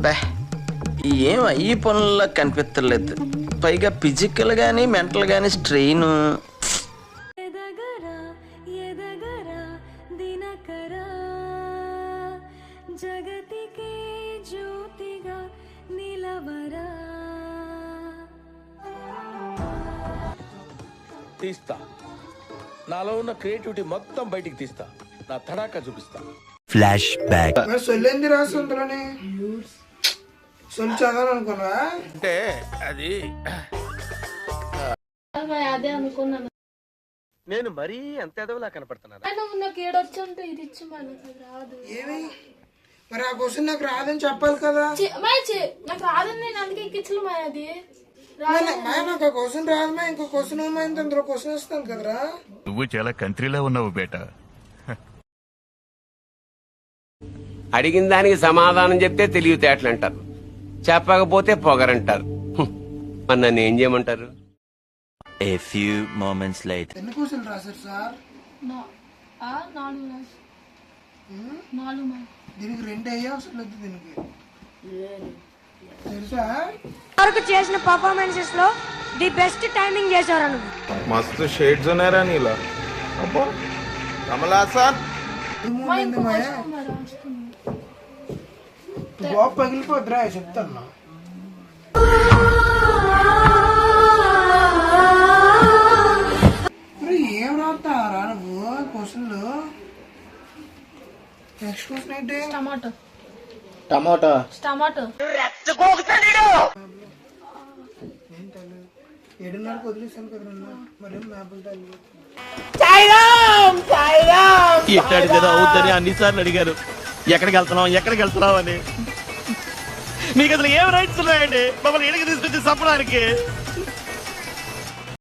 బే ఏం అయ్యి పనుల్లో కనిపించలేదు పైగా ఫిజికల్ గానీ మెంటల్ గానీ స్ట్రెయిన్ ఎదగరా ఎదగరా దినకరా. జగతికే జ్యోతిగా నిలవరా. తీస్తా. నాలో ఉన్న క్రియేటివిటీ మొత్తం బయటికి తీస్తా. నా తడాకా చూపిస్తా. ఫ్లాష్ బ్యాక్ సొల్లేంది చదవాలనుకున్నా అంటే అది అదే అనుకున్నాను. నేను మరీ అంత ఎదవలా కనపడుతున్నాను? నాకు ఏడొచ్చుంటే ఇది ఇచ్చి మనకు రాదు. ఏమి? మరి ఆ క్వశ్చన్ నాకు రాదని చెప్పాలి కదా. నాకు రాదని నేను అందుకే ఎక్కించలే మరి అది. మా నాకు క్వశ్చన్ మా ఇంకో క్వశ్చన్ ఏమైంది? అందులో క్వశ్చన్ ఇస్తాను కదరా. నువ్వు చాలా కంట్రీలో ఉన్నావు బేటా. అడిగిన దానికి సమాధానం చెప్తే తెలివితేటలంటారు చెప్పకపోతే పొగరంటారు. మరి నన్ను ఏం చేయమంటారు? A few moments later. ఎన్ని వరకు చేసిన పర్ఫార్మెన్సెస్లో ది బెస్ట్ టైమింగ్ చేశారు మస్తు షేడ్స్ ఉన్నారా నీలా. అబ్బో. కమలా సార్. బాబు పగిలిపోద్దురా చెప్తాను ఏం రాస్తారా నువ్వు? క్వశ్చన్లు? నెక్స్ట్ క్వశ్చన్ ఏంటి? టమాటో. టమాటా. టమాటో. ఏడున్నరకు వదిలేసాను కదా మరి ఏదో అవుద్దని అన్నిసార్లు అడిగారు. ఎక్కడికి వెళ్తున్నాం ఎక్కడికి వెళ్తున్నాం అని. మీకు అసలు ఏం రైట్స్ ఉన్నాయండి? మమ్మల్ని ఎడికి తీసుకొచ్చి చంపడానికి.